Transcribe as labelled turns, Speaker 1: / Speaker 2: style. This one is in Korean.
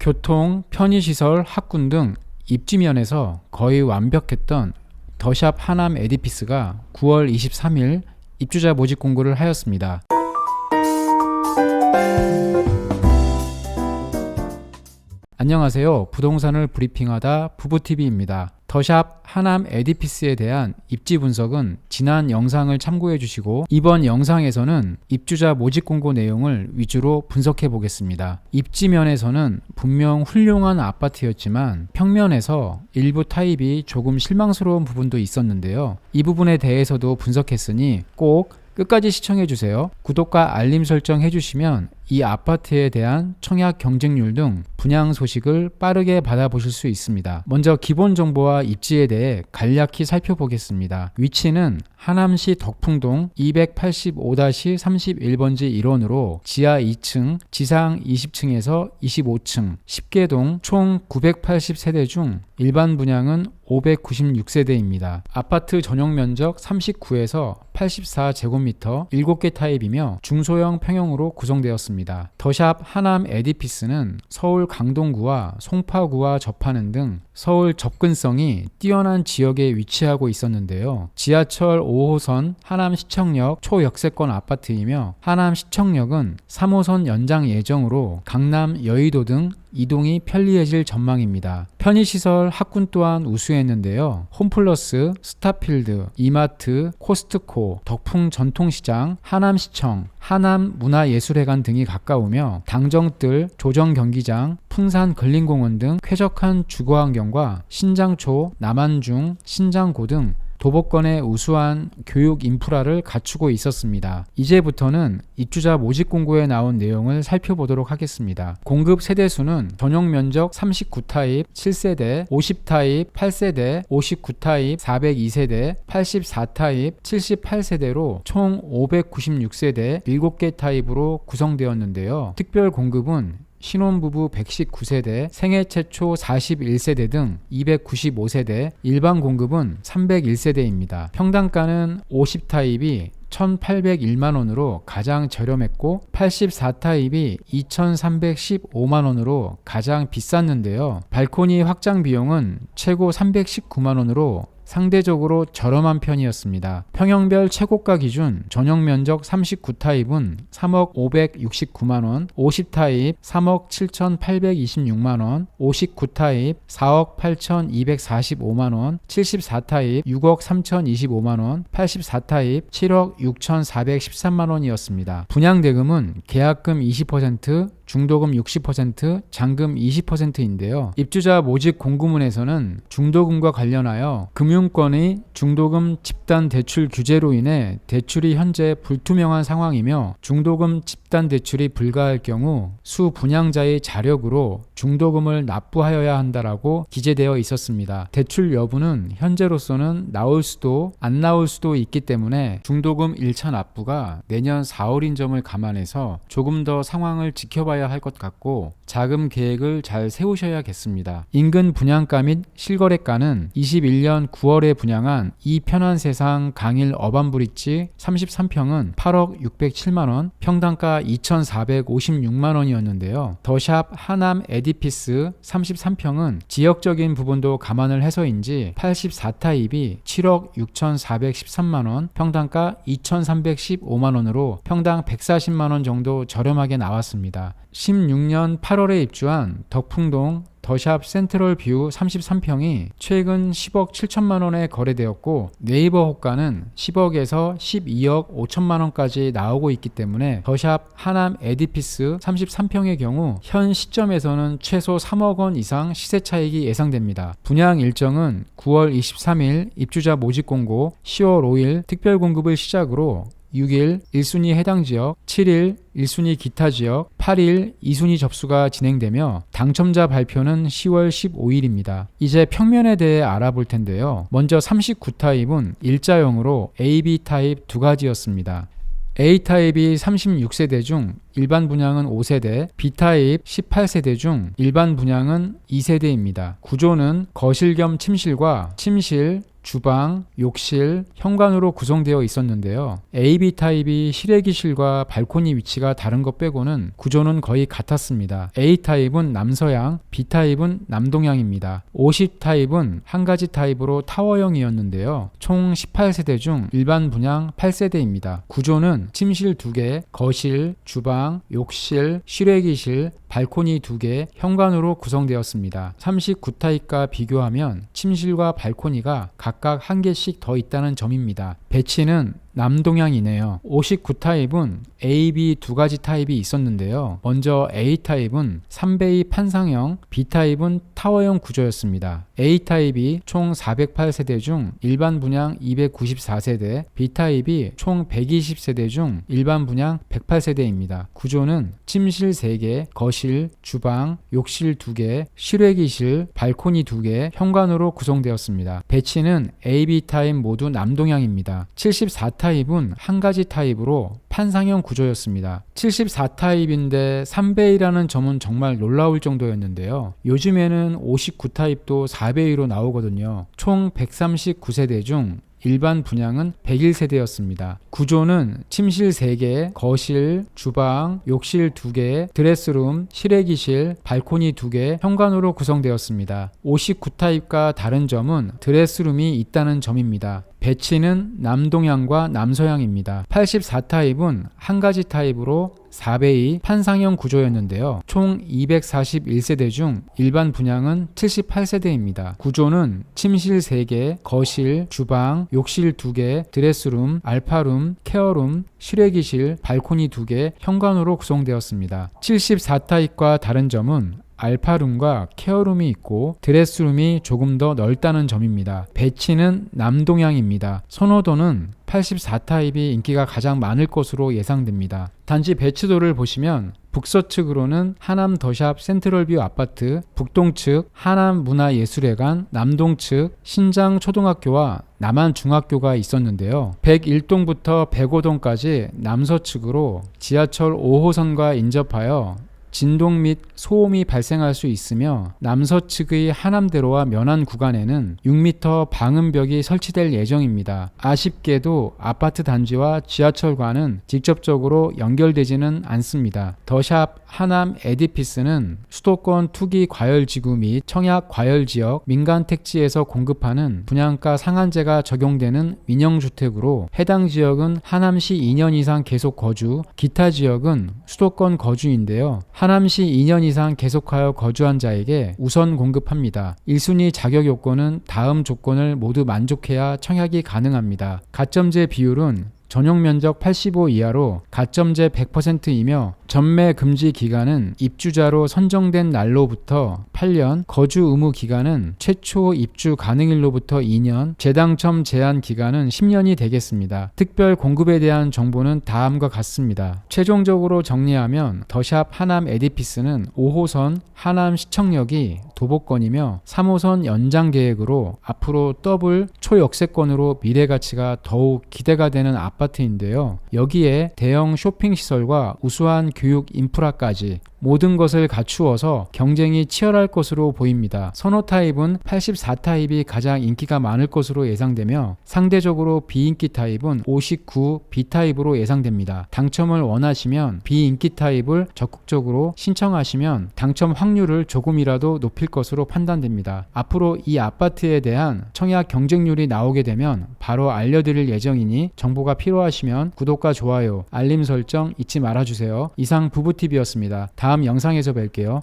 Speaker 1: 교통, 편의시설, 학군 등 입지면에서 거의 완벽했던 더샵 하남 에디피스가 9월 23일 입주자 모집 공고를 하였습니다. 안녕하세요. 부동산을 브리핑하다 부부TV입니다. 더샵 하남 에디피스에 대한 입지 분석은 지난 영상을 참고해 주시고 이번 영상에서는 입주자 모집 공고 내용을 위주로 분석해 보겠습니다. 입지면에서는 분명 훌륭한 아파트였지만 평면에서 일부 타입이 조금 실망스러운 부분도 있었는데요. 이 부분에 대해서도 분석했으니 꼭 끝까지 시청해 주세요. 구독과 알림 설정 해주시면 이 아파트에 대한 청약 경쟁률 등 분양 소식을 빠르게 받아보실 수 있습니다. 먼저 기본 정보와 입지에 대해 간략히 살펴보겠습니다. 위치는 하남시 덕풍동 285-31번지 1원으로 지하 2층, 지상 20층에서 25층, 10개동 총 980세대 중 일반 분양은 596세대입니다. 아파트 전용 면적 39에서 84제곱미터 7개 타입이며 중소형 평형으로 구성되었습니다. 더샵 하남 에디피스는 서울 강동구와 송파구와 접하는 등 서울 접근성이 뛰어난 지역에 위치하고 있었는데요. 지하철 5호선 하남시청역 초역세권 아파트이며 하남시청역은 3호선 연장 예정으로 강남 여의도 등 이동이 편리해질 전망입니다. 편의시설 학군 또한 우수했는데요. 홈플러스, 스타필드, 이마트, 코스트코, 덕풍 전통시장, 하남시청, 하남문화예술회관 등이 가까우며 당정뜰, 조정경기장, 풍산 근린공원 등 쾌적한 주거환경과 신장초, 남한중, 신장고 등 도보권의 우수한 교육 인프라를 갖추고 있었습니다. 이제부터는 입주자 모집 공고에 나온 내용을 살펴보도록 하겠습니다. 공급 세대수는 전용 면적 39타입 7세대, 50타입 8세대, 59타입 402세대, 84타입 78세대로 총 596세대 7개 타입으로 구성되었는데요. 특별 공급은 신혼부부 119세대, 생애 최초 41세대 등 295세대, 일반 공급은 301세대입니다. 평당가는 50타입이 1,801만원으로 가장 저렴했고 84타입이 2,315만원으로 가장 비쌌는데요. 발코니 확장 비용은 최고 319만원으로 상대적으로 저렴한 편이었습니다. 평형별 최고가 기준 전용 면적 39타입은 3억 569만 원, 50타입 3억 7,826만 원, 59타입 4억 8,245만 원, 74타입 6억 3,025만 원, 84타입 7억 6,413만 원이었습니다. 분양 대금은 계약금 20%, 중도금 60%, 잔금 20%인데요. 입주자 모집 공구문에서는 중도금과 관련하여 금융권의 중도금 집단 대출 규제로 인해 대출이 현재 불투명한 상황이며 중도금 집단 대출이 불가할 경우 수 분양자의 자력으로 중도금을 납부하여야 한다라고 기재되어 있었습니다. 대출 여부는 현재로서는 나올 수도 안 나올 수도 있기 때문에 중도금 1차 납부가 내년 4월인 점을 감안해서 조금 더 상황을 지켜봐야 하셔야 할 것 같고 자금 계획을 잘 세우셔야겠습니다. 인근 분양가 및 실거래가는 21년 9월에 분양한 이 편한 세상 강일 어반브릿지 33평은 8억 607만원, 평당가 2,456만원이었는데요. 더샵 하남 에디피스 33평은 지역적인 부분도 감안을 해서인지 84타입이 7억 6,413만원, 평당가 2,315만원으로 평당 140만원 정도 저렴하게 나왔습니다. 16년 8월에 입주한 덕풍동 더샵 센트럴 뷰 33평이 최근 10억 7천만 원에 거래되었고 네이버 호가는 10억에서 12억 5천만 원까지 나오고 있기 때문에 더샵 하남 에디피스 33평의 경우 현 시점에서는 최소 3억 원 이상 시세 차익이 예상됩니다. 분양 일정은 9월 23일 입주자 모집 공고, 10월 5일 특별 공급을 시작으로 6일 1순위 해당 지역, 7일 1순위 기타 지역, 8일 2순위 접수가 진행되며 당첨자 발표는 10월 15일입니다. 이제 평면에 대해 알아볼 텐데요. 먼저 39타입은 일자형으로 AB 타입 두 가지였습니다. A타입이 36세대 중 일반 분양은 5세대, B타입 18세대 중 일반 분양은 2세대입니다. 구조는 거실 겸 침실과 침실, 주방, 욕실, 현관으로 구성되어 있었는데요. AB 타입이 실외기실과 발코니 위치가 다른 것 빼고는 구조는 거의 같았습니다. A 타입은 남서양, B 타입은 남동향입니다. 50 타입은 한 가지 타입으로 타워형이었는데요. 총 18세대 중 일반 분양 8세대입니다. 구조는 침실 2개, 거실, 주방, 욕실, 실외기실, 발코니 2개, 현관으로 구성되었습니다. 39 타입과 비교하면 침실과 발코니가 각각 한 개씩 더 있다는 점입니다. 배치는 남동향이네요. 59 타입은 A, B 두 가지 타입이 있었는데요. 먼저 A 타입은 3배의 판상형, B 타입은 타워형 구조였습니다. A 타입이 총 408세대 중 일반 분양 294세대, B 타입이 총 120세대 중 일반 분양 108세대입니다. 구조는 침실 3개, 거실, 주방, 욕실 2개, 실외기실, 발코니 2개, 현관으로 구성되었습니다. 배치는 A, B 타입 모두 남동향입니다. 74 타입은 한 가지 타입으로 판상형 구조였습니다. 74 타입인데 3배이라는 점은 정말 놀라울 정도였는데요. 요즘에는 59 타입도 4배이로 나오거든요. 총 139세대 중 일반 분양은 101세대였습니다. 구조는 침실 3개, 거실, 주방, 욕실 2개, 드레스룸, 실외기실, 발코니 2개, 현관으로 구성되었습니다. 59 타입과 다른 점은 드레스룸이 있다는 점입니다. 배치는 남동향과 남서향입니다. 84 타입은 한 가지 타입으로 4배의 판상형 구조였는데요. 총 241세대 중 일반 분양은 78세대입니다. 구조는 침실 3개, 거실, 주방, 욕실 2개, 드레스룸, 알파룸, 케어룸, 실외기실, 발코니 2개, 현관으로 구성되었습니다. 74 타입과 다른 점은 알파룸과 케어룸이 있고 드레스룸이 조금 더 넓다는 점입니다. 배치는 남동향입니다. 선호도는 84 타입이 인기가 가장 많을 것으로 예상됩니다. 단지 배치도를 보시면 북서측으로는 하남 더샵 센트럴뷰 아파트, 북동측 하남 문화예술회관, 남동측 신장 초등학교와 남한 중학교가 있었는데요. 101동부터 105동까지 남서측으로 지하철 5호선과 인접하여 진동 및 소음이 발생할 수 있으며 남서측의 하남대로와 면한 구간에는 6m 방음벽이 설치될 예정입니다. 아쉽게도 아파트 단지와 지하철과는 직접적으로 연결되지는 않습니다. 더샵 하남 에디피스는 수도권 투기 과열 지구 및 청약 과열 지역 민간 택지에서 공급하는 분양가 상한제가 적용되는 민영 주택으로 해당 지역은 하남시 2년 이상 계속 거주, 기타 지역은 수도권 거주인데요. 하남시 2년 이상 계속하여 거주한 자에게 우선 공급합니다. 1순위 자격 요건은 다음 조건을 모두 만족해야 청약이 가능합니다. 가점제 비율은 전용 면적 85 이하로 가점제 100%이며 전매 금지 기간은 입주자로 선정된 날로부터 8년, 거주 의무 기간은 최초 입주 가능일로부터 2년, 재당첨 제한 기간은 10년이 되겠습니다. 특별 공급에 대한 정보는 다음과 같습니다. 최종적으로 정리하면 더샵 하남 에디피스는 5호선 하남 시청역이 도보권이며 3호선 연장 계획으로 앞으로 더블 초역세권으로 미래 가치가 더욱 기대가 되는 아파트인데요. 여기에 대형 쇼핑 시설과 우수한 교육 인프라까지 모든 것을 갖추어서 경쟁이 치열할 것으로 보입니다. 선호 타입은 84 타입이 가장 인기가 많을 것으로 예상되며 상대적으로 비인기 타입은 59 B 타입으로 예상됩니다. 당첨을 원하시면 비인기 타입을 적극적으로 신청하시면 당첨 확률을 조금이라도 높일 것으로 판단됩니다. 앞으로 이 아파트에 대한 청약 경쟁률이 나오게 되면 바로 알려드릴 예정이니 정보가 필요하시면 구독과 좋아요, 알림 설정 잊지 말아주세요. 이상 부부TV였습니다. 다음 영상에서 뵐게요.